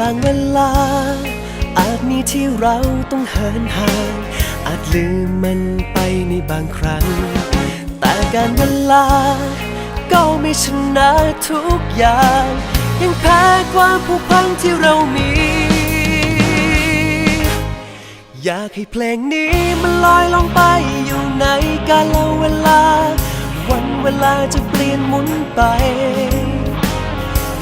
บางเวลา อาจมีที่เราต้องเหินห่าง อาจลืมมันไปในบางครั้ง แต่การเวลา ก็ไม่ชนะทุกอย่าง ยังแพ้ความผูกพันที่เรามี อยากให้เพลงนี้มันลอยลงไปอยู่ในกาลเวลา วันเวลาจะเปลี่ยนหมุนไป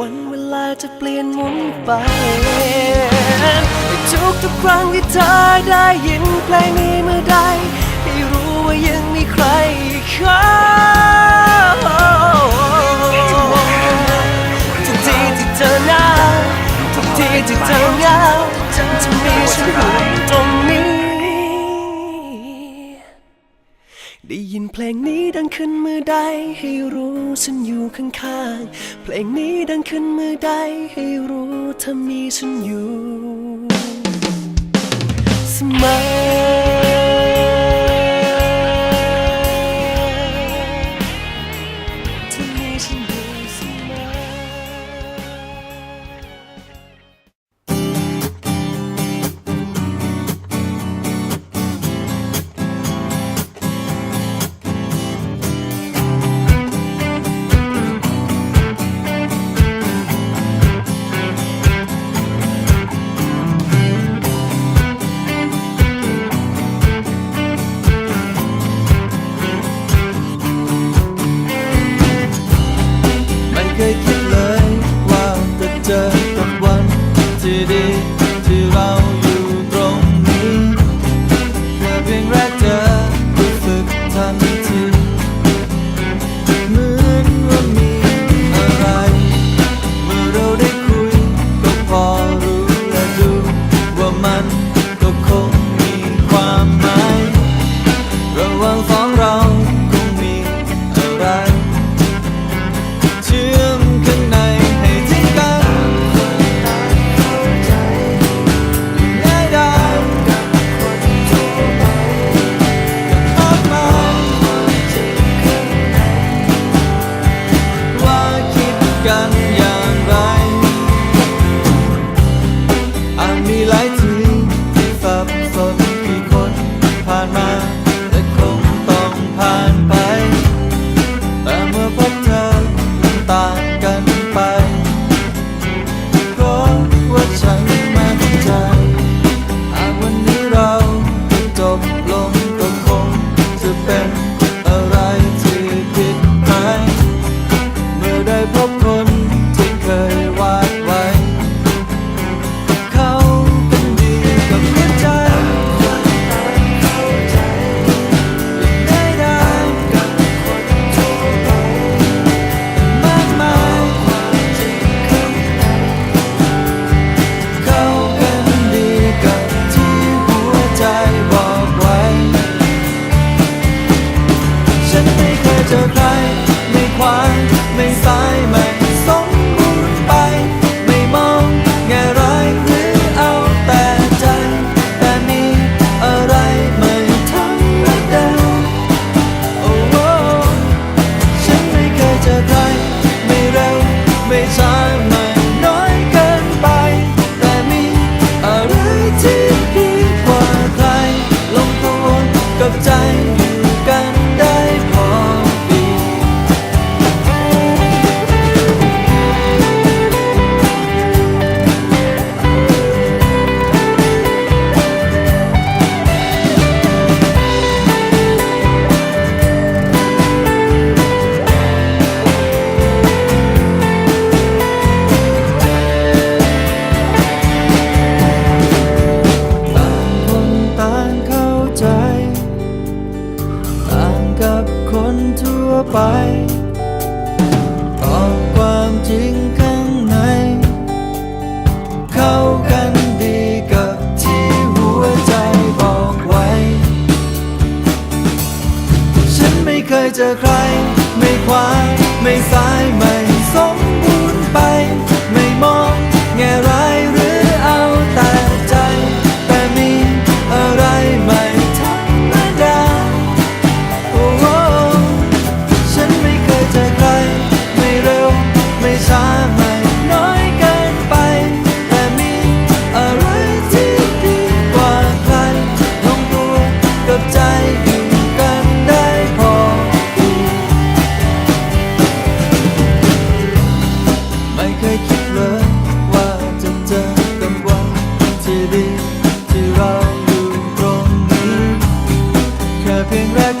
วันเวลาจะเปลี่ยนหมุนไปทุกทุกครั้งที่เธอได้ยินเพลงนี้เมื่อใด ได้ยินเพลงนี้ดังขึ้นเมื่อใด ให้รู้ฉันอยู่ข้างๆ เพลงนี้ดังขึ้นเมื่อใด ให้รู้เธอมีฉันอยู่ เสมอ open. กับใจ ไปบอความจริงข้างใน เข้ากันดีกับที่หัวใจบอกไว้ ฉันไม่เคยเจอใคร ไม่คว้าไม่สายไม่ กับใจกันได้พอ ไม่เคยคิดเลยว่าจะเจอกับวัที่ดีที่เราอยู่ตรงนี้ แค่เพียงแรก